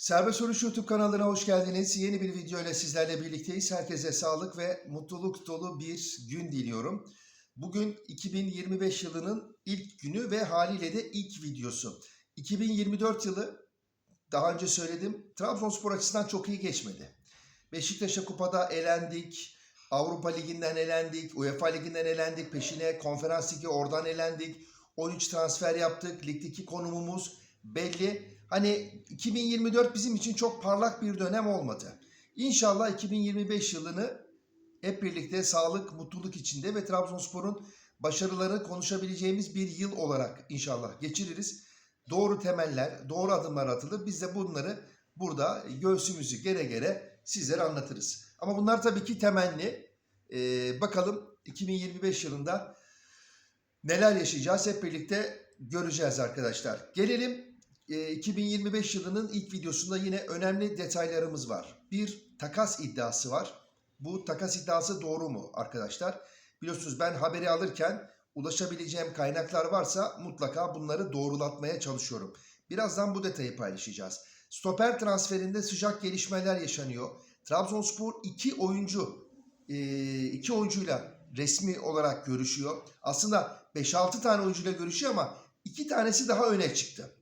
Serbest Vuruş YouTube kanalına hoş geldiniz. Yeni bir video ile sizlerle birlikteyiz. Herkese sağlık ve mutluluk dolu bir gün diliyorum. Bugün 2025 yılının ilk günü ve haliyle de ilk videosu. 2024 yılı daha önce söyledim Trabzonspor açısından çok iyi geçmedi. Beşiktaş'a kupada elendik. Avrupa Ligi'nden elendik. UEFA Ligi'nden elendik. Peşine Konferans Ligi oradan elendik. 13 transfer yaptık. Ligdeki konumumuz belli. Hani 2024 bizim için çok parlak bir dönem olmadı. İnşallah 2025 yılını hep birlikte sağlık, mutluluk içinde ve Trabzonspor'un başarılarını konuşabileceğimiz bir yıl olarak inşallah geçiririz. Doğru temeller, doğru adımlar atılır. Biz de bunları burada göğsümüzü gere gere sizlere anlatırız. Ama bunlar tabii ki temenni. Ee, bakalım 2025 yılında neler yaşayacağız hep birlikte göreceğiz arkadaşlar. Gelelim 2025 yılının ilk videosunda yine önemli detaylarımız var. Bir takas iddiası var. Bu takas iddiası doğru mu arkadaşlar? Biliyorsunuz ben haberi alırken ulaşabileceğim kaynaklar varsa mutlaka bunları doğrulatmaya çalışıyorum. Birazdan bu detayı paylaşacağız. Stoper transferinde sıcak gelişmeler yaşanıyor. Trabzonspor iki oyuncu, e, iki oyuncuyla resmi olarak görüşüyor. Aslında 5-6 tane oyuncuyla görüşüyor ama iki tanesi daha öne çıktı.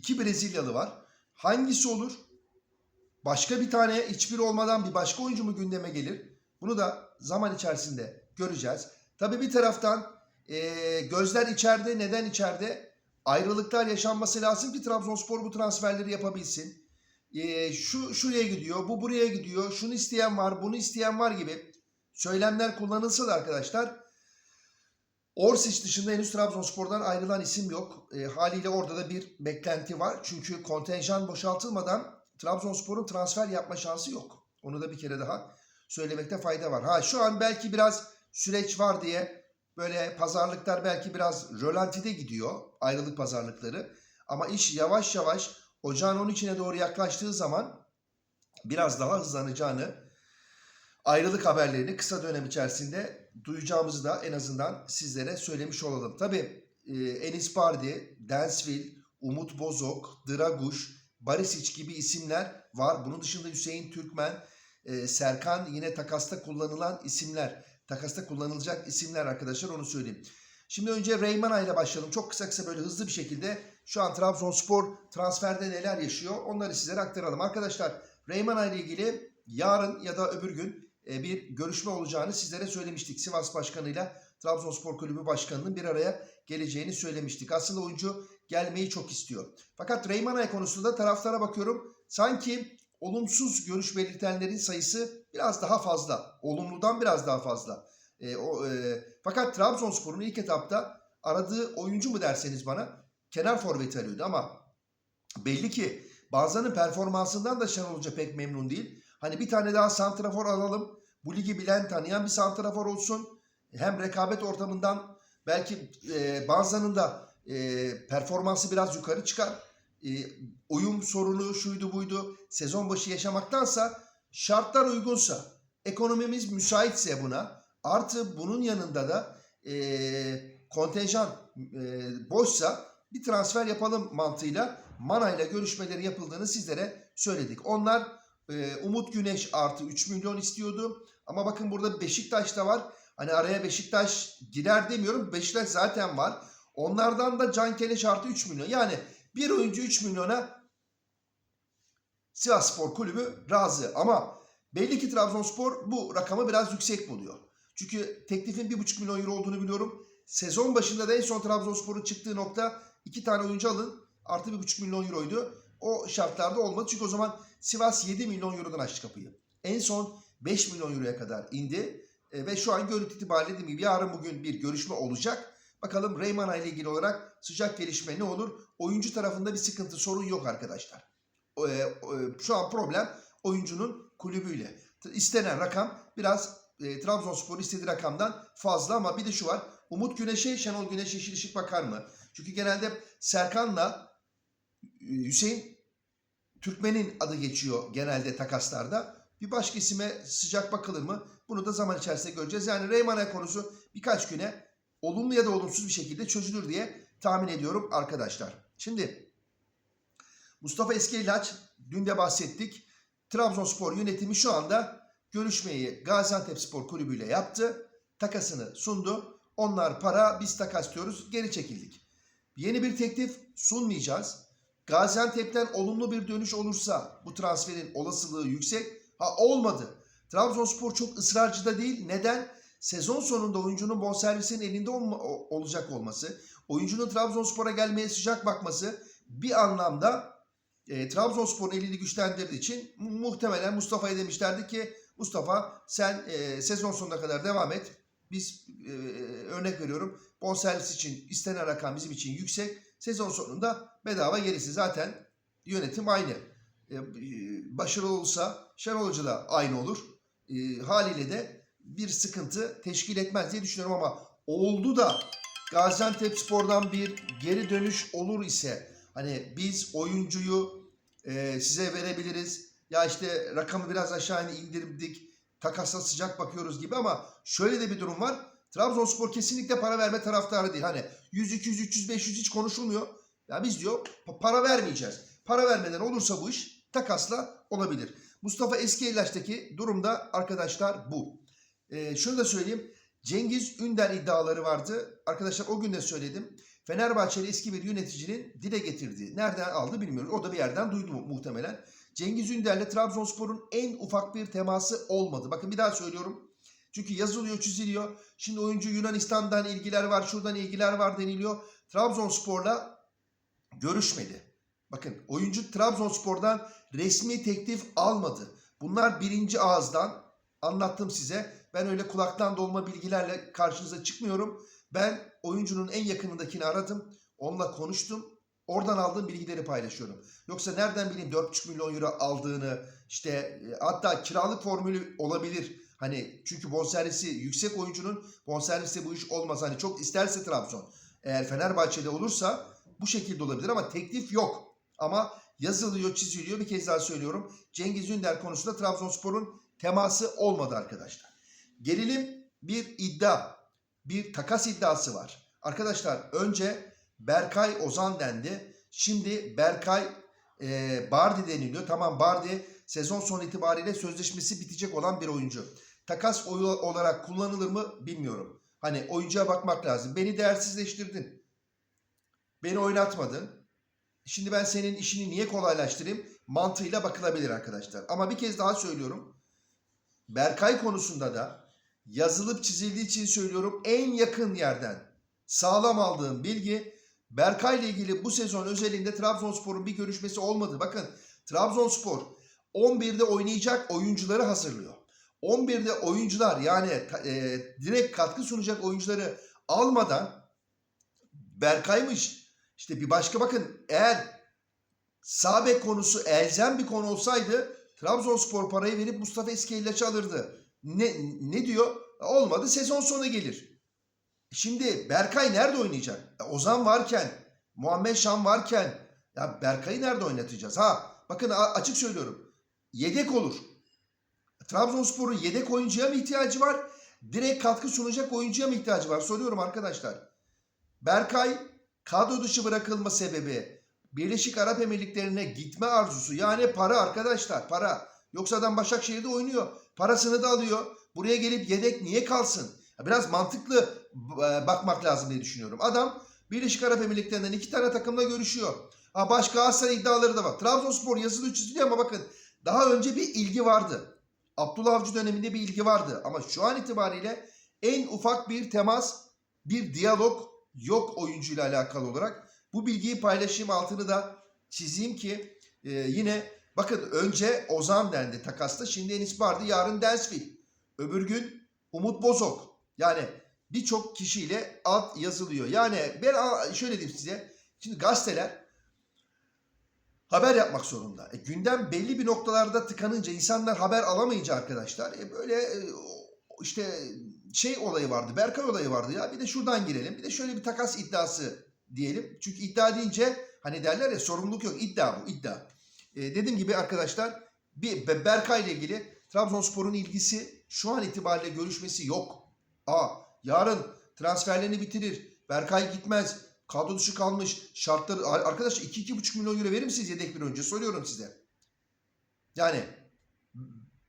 İki Brezilyalı var. Hangisi olur? Başka bir tane hiçbir olmadan bir başka oyuncu mu gündeme gelir? Bunu da zaman içerisinde göreceğiz. Tabii bir taraftan e, gözler içeride. Neden içeride? Ayrılıklar yaşanması lazım ki Trabzonspor bu transferleri yapabilsin. E, şu şuraya gidiyor, bu buraya gidiyor, şunu isteyen var, bunu isteyen var gibi söylemler kullanılsa da arkadaşlar Orsic dışında henüz Trabzonspor'dan ayrılan isim yok. E, haliyle orada da bir beklenti var. Çünkü kontenjan boşaltılmadan Trabzonspor'un transfer yapma şansı yok. Onu da bir kere daha söylemekte fayda var. Ha şu an belki biraz süreç var diye böyle pazarlıklar belki biraz rölantide gidiyor. Ayrılık pazarlıkları. Ama iş yavaş yavaş ocağın 13'üne doğru yaklaştığı zaman biraz daha hızlanacağını ayrılık haberlerini kısa dönem içerisinde duyacağımızı da en azından sizlere söylemiş olalım. Tabii e, Enis Bardi, Densville, Umut Bozok, Draguş, Barisic gibi isimler var. Bunun dışında Hüseyin Türkmen, e, Serkan yine takasta kullanılan isimler. Takasta kullanılacak isimler arkadaşlar onu söyleyeyim. Şimdi önce Reymana ile başlayalım. Çok kısa kısa böyle hızlı bir şekilde şu an Trabzonspor transferde neler yaşıyor onları sizlere aktaralım. Arkadaşlar Reymana ile ilgili yarın ya da öbür gün bir görüşme olacağını sizlere söylemiştik. Sivas Başkanı'yla Trabzonspor Kulübü Başkanı'nın bir araya geleceğini söylemiştik. Aslında oyuncu gelmeyi çok istiyor. Fakat Reymanay konusunda taraftara bakıyorum. Sanki olumsuz görüş belirtenlerin sayısı biraz daha fazla. Olumludan biraz daha fazla. E, o, e, fakat Trabzonspor'un ilk etapta aradığı oyuncu mu derseniz bana kenar forvet arıyordu ama belli ki bazılarının performansından da Şenol Hoca pek memnun değil. Hani bir tane daha santrafor alalım. Bu ligi bilen tanıyan bir santrafor olsun. Hem rekabet ortamından belki e, bazılarının da e, performansı biraz yukarı çıkar. E, uyum sorunu şuydu buydu. Sezon başı yaşamaktansa şartlar uygunsa, ekonomimiz müsaitse buna artı bunun yanında da e, kontenjan e, boşsa bir transfer yapalım mantığıyla Mana ile görüşmeleri yapıldığını sizlere söyledik. Onlar Umut Güneş artı 3 milyon istiyordu. Ama bakın burada Beşiktaş da var. Hani araya Beşiktaş girer demiyorum. Beşiktaş zaten var. Onlardan da Can Keleş artı 3 milyon. Yani bir oyuncu 3 milyona Sivas Spor Kulübü razı. Ama belli ki Trabzonspor bu rakamı biraz yüksek buluyor. Çünkü teklifin 1,5 milyon euro olduğunu biliyorum. Sezon başında da en son Trabzonspor'un çıktığı nokta iki tane oyuncu alın artı 1,5 milyon euroydu. O şartlarda olmadı. Çünkü o zaman Sivas 7 milyon eurodan açtı kapıyı. En son 5 milyon euroya kadar indi. E, ve şu an görüntü itibariyle dediğim gibi yarın bugün bir görüşme olacak. Bakalım Reymana ile ilgili olarak sıcak gelişme ne olur? Oyuncu tarafında bir sıkıntı, sorun yok arkadaşlar. E, e, şu an problem oyuncunun kulübüyle. İstenen rakam biraz e, Trabzonspor istediği rakamdan fazla ama bir de şu var. Umut Güneş'e Şenol Güneş yeşil ışık bakar mı? Çünkü genelde Serkan'la Hüseyin Türkmen'in adı geçiyor genelde takaslarda. Bir başka isime sıcak bakılır mı? Bunu da zaman içerisinde göreceğiz. Yani Reymana konusu birkaç güne olumlu ya da olumsuz bir şekilde çözülür diye tahmin ediyorum arkadaşlar. Şimdi Mustafa Eskelilaç dün de bahsettik. Trabzonspor yönetimi şu anda görüşmeyi Gaziantep Spor Kulübü ile yaptı. Takasını sundu. Onlar para biz takas diyoruz. Geri çekildik. Yeni bir teklif sunmayacağız. Gaziantep'ten olumlu bir dönüş olursa bu transferin olasılığı yüksek. Ha olmadı. Trabzonspor çok ısrarcı da değil. Neden? Sezon sonunda oyuncunun bonservisinin elinde olma, olacak olması, oyuncunun Trabzonspor'a gelmeye sıcak bakması bir anlamda e, Trabzonspor'un elini güçlendirdiği için mu- muhtemelen Mustafa'ya demişlerdi ki Mustafa sen e, sezon sonuna kadar devam et. Biz e, örnek veriyorum bonservis için istenen rakam bizim için yüksek. Sezon sonunda bedava gerisi zaten yönetim aynı. E, başarılı olursa Şenol Hoca da aynı olur. E, haliyle de bir sıkıntı teşkil etmez diye düşünüyorum ama oldu da Gaziantep Spor'dan bir geri dönüş olur ise hani biz oyuncuyu e, size verebiliriz. Ya işte rakamı biraz aşağı indirdik. Takasla sıcak bakıyoruz gibi ama şöyle de bir durum var. Trabzonspor kesinlikle para verme taraftarı değil. Hani 100, 200, 300, 500 hiç konuşulmuyor. Ya biz diyor pa- para vermeyeceğiz. Para vermeden olursa bu iş takasla olabilir. Mustafa Eskiyelaş'taki durumda arkadaşlar bu. Ee, şunu da söyleyeyim. Cengiz Ünder iddiaları vardı. Arkadaşlar o gün de söyledim. Fenerbahçeli eski bir yöneticinin dile getirdiği. Nereden aldı bilmiyoruz. O da bir yerden duydu mu- muhtemelen. Cengiz Ünder'le Trabzonspor'un en ufak bir teması olmadı. Bakın bir daha söylüyorum. Çünkü yazılıyor, çiziliyor. Şimdi oyuncu Yunanistan'dan ilgiler var, şuradan ilgiler var deniliyor. Trabzonspor'la görüşmedi. Bakın oyuncu Trabzonspor'dan resmi teklif almadı. Bunlar birinci ağızdan anlattım size. Ben öyle kulaktan dolma bilgilerle karşınıza çıkmıyorum. Ben oyuncunun en yakınındakini aradım. Onunla konuştum. Oradan aldığım bilgileri paylaşıyorum. Yoksa nereden bileyim 4,5 milyon euro aldığını işte e, hatta kiralık formülü olabilir. Hani çünkü bonservisi yüksek oyuncunun bonservisi bu iş olmaz. Hani çok isterse Trabzon. Eğer Fenerbahçe'de olursa bu şekilde olabilir ama teklif yok. Ama yazılıyor, çiziliyor. Bir kez daha söylüyorum. Cengiz Ünder konusunda Trabzonspor'un teması olmadı arkadaşlar. Gelelim bir iddia, bir takas iddiası var. Arkadaşlar önce Berkay Ozan dendi. Şimdi Berkay e, Bardi deniliyor. Tamam Bardi sezon sonu itibariyle sözleşmesi bitecek olan bir oyuncu. Takas olarak kullanılır mı bilmiyorum. Hani oyuncuya bakmak lazım. Beni değersizleştirdin. Beni oynatmadın. Şimdi ben senin işini niye kolaylaştırayım? Mantığıyla bakılabilir arkadaşlar. Ama bir kez daha söylüyorum. Berkay konusunda da yazılıp çizildiği için söylüyorum en yakın yerden sağlam aldığım bilgi Berkay ile ilgili bu sezon özelinde Trabzonspor'un bir görüşmesi olmadı. Bakın Trabzonspor 11'de oynayacak oyuncuları hazırlıyor. 11'de oyuncular yani e, direkt katkı sunacak oyuncuları almadan Berkay'mış işte bir başka bakın eğer sağ bek konusu elzem bir konu olsaydı Trabzonspor parayı verip Mustafa Eskelilaç'ı alırdı. Ne, ne diyor? Olmadı sezon sonu gelir. Şimdi Berkay nerede oynayacak? Ya Ozan varken, Muhammed Şan varken ya Berkay'ı nerede oynatacağız? Ha bakın açık söylüyorum. Yedek olur. Trabzonspor'un yedek oyuncuya mı ihtiyacı var? Direkt katkı sunacak oyuncuya mı ihtiyacı var? Soruyorum arkadaşlar. Berkay kadro dışı bırakılma sebebi Birleşik Arap Emirlikleri'ne gitme arzusu. Yani para arkadaşlar para. Yoksa adam Başakşehir'de oynuyor. Parasını da alıyor. Buraya gelip yedek niye kalsın? Biraz mantıklı e, bakmak lazım diye düşünüyorum. Adam Birleşik Arap Emirlikleri'nden iki tane takımla görüşüyor. Ha başka Galatasaray iddiaları da var. Trabzonspor yazılı çiziliyor ama bakın daha önce bir ilgi vardı. Abdullah Avcı döneminde bir ilgi vardı. Ama şu an itibariyle en ufak bir temas, bir diyalog yok oyuncuyla alakalı olarak. Bu bilgiyi paylaşayım altını da çizeyim ki e, yine bakın önce Ozan dendi takasta şimdi Enis Bardi yarın Densville. Öbür gün Umut Bozok. Yani birçok kişiyle alt yazılıyor. Yani ben şöyle diyeyim size. Şimdi gazeteler haber yapmak zorunda. E, gündem belli bir noktalarda tıkanınca insanlar haber alamayınca arkadaşlar e, böyle e, işte şey olayı vardı. Berkay olayı vardı ya. Bir de şuradan girelim. Bir de şöyle bir takas iddiası diyelim. Çünkü iddia deyince hani derler ya sorumluluk yok. İddia bu iddia. E, dediğim gibi arkadaşlar bir Be- Berkay ile ilgili Trabzonspor'un ilgisi şu an itibariyle görüşmesi yok. Aa yarın transferlerini bitirir. Berkay gitmez. Kadro dışı kalmış. Şartları arkadaş 2-2,5 milyon euro verir misiniz yedek bir oyuncu? Soruyorum size. Yani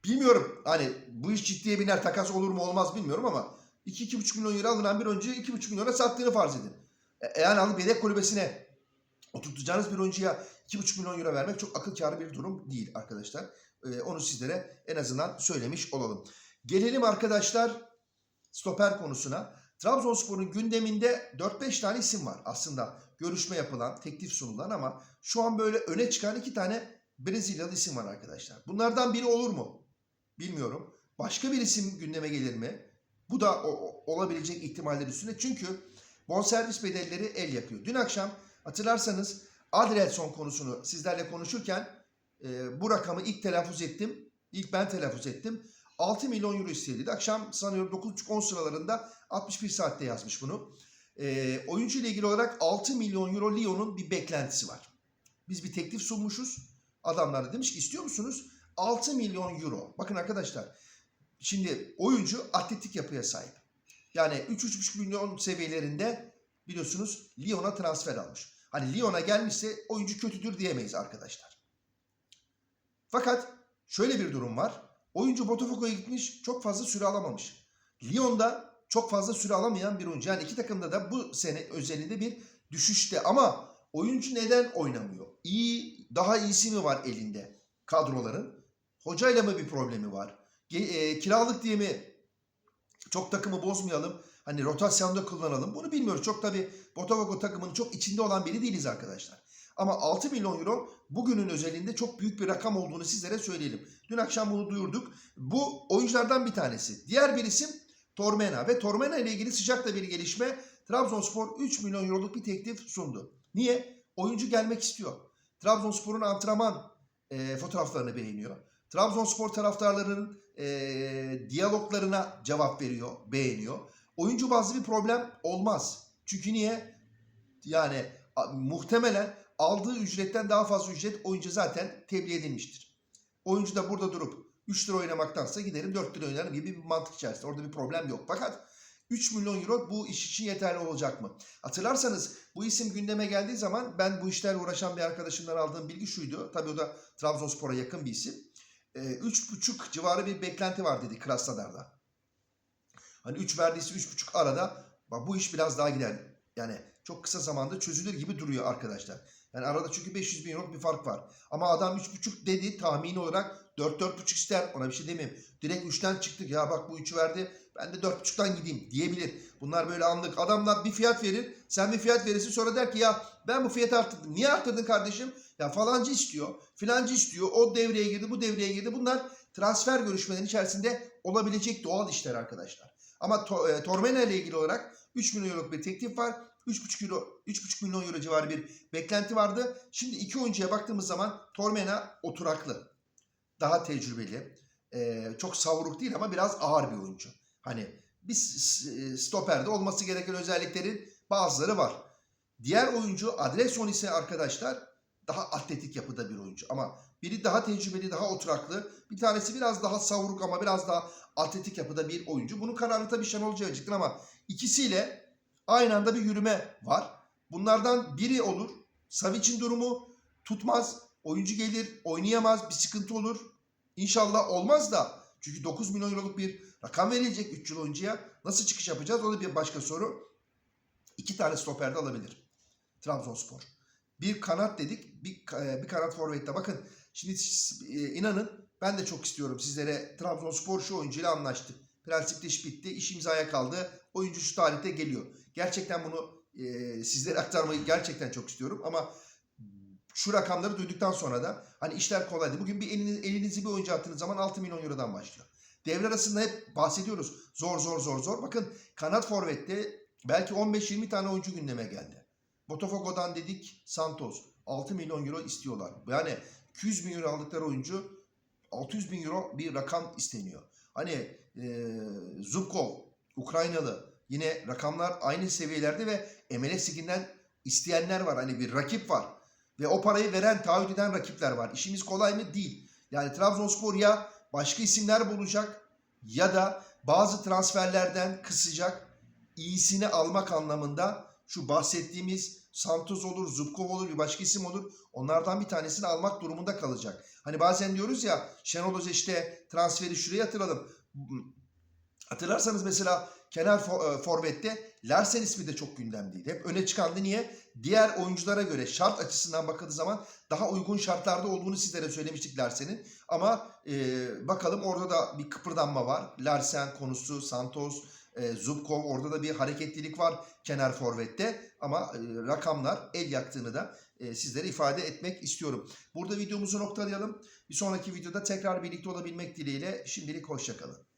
bilmiyorum hani bu iş ciddiye biner takas olur mu olmaz bilmiyorum ama 2-2,5 milyon euro alınan bir oyuncuyu 2,5 milyona sattığını farz edin. E, yani alıp yedek kulübesine oturtacağınız bir oyuncuya 2,5 milyon euro vermek çok akıl kârı bir durum değil arkadaşlar. E, onu sizlere en azından söylemiş olalım. Gelelim arkadaşlar stoper konusuna. Trabzonspor'un gündeminde 4-5 tane isim var aslında görüşme yapılan, teklif sunulan ama şu an böyle öne çıkan iki tane Brezilyalı isim var arkadaşlar. Bunlardan biri olur mu? Bilmiyorum. Başka bir isim gündeme gelir mi? Bu da o, olabilecek ihtimaller üstünde. Çünkü bonservis bedelleri el yakıyor. Dün akşam hatırlarsanız Adrielson konusunu sizlerle konuşurken e, bu rakamı ilk telaffuz ettim. İlk ben telaffuz ettim. 6 milyon euro isterildi. Akşam sanıyorum 9.30-10 sıralarında 61 saatte yazmış bunu. E, oyuncu ile ilgili olarak 6 milyon euro Lyon'un bir beklentisi var. Biz bir teklif sunmuşuz. Adamlar da demiş ki istiyor musunuz? 6 milyon euro. Bakın arkadaşlar şimdi oyuncu atletik yapıya sahip. Yani 3-3,5 milyon seviyelerinde biliyorsunuz Lyon'a transfer almış. Hani Lyon'a gelmişse oyuncu kötüdür diyemeyiz arkadaşlar. Fakat şöyle bir durum var. Oyuncu Botafogo'ya gitmiş çok fazla süre alamamış. Lyon'da çok fazla süre alamayan bir oyuncu. Yani iki takımda da bu sene özelinde bir düşüşte ama oyuncu neden oynamıyor? İyi, daha iyisi mi var elinde kadroların? Hocayla mı bir problemi var? E, kiralık diye mi çok takımı bozmayalım? Hani rotasyonda kullanalım. Bunu bilmiyoruz. Çok tabii Botafogo takımının çok içinde olan biri değiliz arkadaşlar. Ama 6 milyon euro bugünün özelinde çok büyük bir rakam olduğunu sizlere söyleyelim. Dün akşam bunu duyurduk. Bu oyunculardan bir tanesi. Diğer bir isim Tormena ve Tormena ile ilgili sıcak da bir gelişme. Trabzonspor 3 milyon euroluk bir teklif sundu. Niye? Oyuncu gelmek istiyor. Trabzonspor'un antrenman e, fotoğraflarını beğeniyor. Trabzonspor taraftarlarının e, diyaloglarına cevap veriyor, beğeniyor. Oyuncu bazlı bir problem olmaz. Çünkü niye? Yani muhtemelen aldığı ücretten daha fazla ücret oyuncu zaten tebliğ edilmiştir. Oyuncu da burada durup 3 lira oynamaktansa giderim 4 lira oynarım gibi bir mantık içerisinde. Orada bir problem yok. Fakat 3 milyon euro bu iş için yeterli olacak mı? Hatırlarsanız bu isim gündeme geldiği zaman ben bu işlerle uğraşan bir arkadaşımdan aldığım bilgi şuydu. Tabii o da Trabzonspor'a yakın bir isim. Ee, 3,5 civarı bir beklenti var dedi Krasnodar'da. Hani 3 verdiyse 3,5 arada bu iş biraz daha gider. Yani çok kısa zamanda çözülür gibi duruyor arkadaşlar. Yani arada çünkü 500 bin euroluk bir fark var. Ama adam 3,5 dedi tahmini olarak 4-4,5 ister. Ona bir şey demeyeyim. Direkt 3'ten çıktık ya bak bu 3'ü verdi ben de 4,5'tan gideyim diyebilir. Bunlar böyle anlık. Adamlar bir fiyat verir. Sen bir fiyat verirsin sonra der ki ya ben bu fiyatı arttırdım. Niye arttırdın kardeşim? Ya falancı istiyor. Filancı istiyor. O devreye girdi bu devreye girdi. Bunlar transfer görüşmelerinin içerisinde olabilecek doğal işler arkadaşlar. Ama e, Tormena ile ilgili olarak 3 milyon euroluk bir teklif var. 3,5 euro 3,5 milyon euro civarı bir beklenti vardı. Şimdi iki oyuncuya baktığımız zaman Tormena oturaklı. Daha tecrübeli. e, çok savruk değil ama biraz ağır bir oyuncu. Hani bir s- stoperde olması gereken özelliklerin bazıları var. Diğer oyuncu Adreson ise arkadaşlar daha atletik yapıda bir oyuncu. Ama biri daha tecrübeli, daha oturaklı. Bir tanesi biraz daha savruk ama biraz daha atletik yapıda bir oyuncu. Bunun kararını tabii Şenol verecektir ama ikisiyle aynı anda bir yürüme var. Bunlardan biri olur. Savic'in durumu tutmaz. Oyuncu gelir, oynayamaz, bir sıkıntı olur. İnşallah olmaz da. Çünkü 9 milyon euroluk bir rakam verilecek 3 yıl oyuncuya. Nasıl çıkış yapacağız? O da bir başka soru. İki tane stoper de alabilir. Trabzonspor. Bir kanat dedik, bir, bir kanat forvette. Bakın şimdi e, inanın ben de çok istiyorum sizlere. Trabzonspor şu oyuncuyla anlaştı. Prensipte iş bitti, iş imzaya kaldı. Oyuncu şu tarihte geliyor. Gerçekten bunu e, sizlere aktarmayı gerçekten çok istiyorum ama şu rakamları duyduktan sonra da hani işler kolaydı. Bugün bir eliniz, elinizi bir oyuncu attığınız zaman 6 milyon eurodan başlıyor. Devre arasında hep bahsediyoruz. Zor zor zor zor. Bakın kanat forvette belki 15-20 tane oyuncu gündeme geldi. Botafogo'dan dedik Santos. 6 milyon euro istiyorlar. Yani 200 bin euro aldıkları oyuncu 600 bin euro bir rakam isteniyor. Hani e, Zubkov, Ukraynalı yine rakamlar aynı seviyelerde ve MLS liginden isteyenler var. Hani bir rakip var. Ve o parayı veren, taahhüt eden rakipler var. İşimiz kolay mı? Değil. Yani Trabzonspor ya başka isimler bulacak ya da bazı transferlerden kısacak iyisini almak anlamında şu bahsettiğimiz Santos olur, Zubkov olur, bir başka isim olur. Onlardan bir tanesini almak durumunda kalacak. Hani bazen diyoruz ya Şenol Hoca işte transferi şuraya yatıralım. Hatırlarsanız mesela kenar e, forvette Larsen ismi de çok gündemdeydi. Hep öne çıkandı. Niye? Diğer oyunculara göre şart açısından bakıldığı zaman daha uygun şartlarda olduğunu sizlere söylemiştik Larsen'in. Ama e, bakalım orada da bir kıpırdanma var. Larsen konusu, Santos, e, Zubkov orada da bir hareketlilik var kenar forvette. Ama e, rakamlar el yaktığını da e, sizlere ifade etmek istiyorum. Burada videomuzu noktalayalım. Bir sonraki videoda tekrar birlikte olabilmek dileğiyle şimdilik hoşçakalın.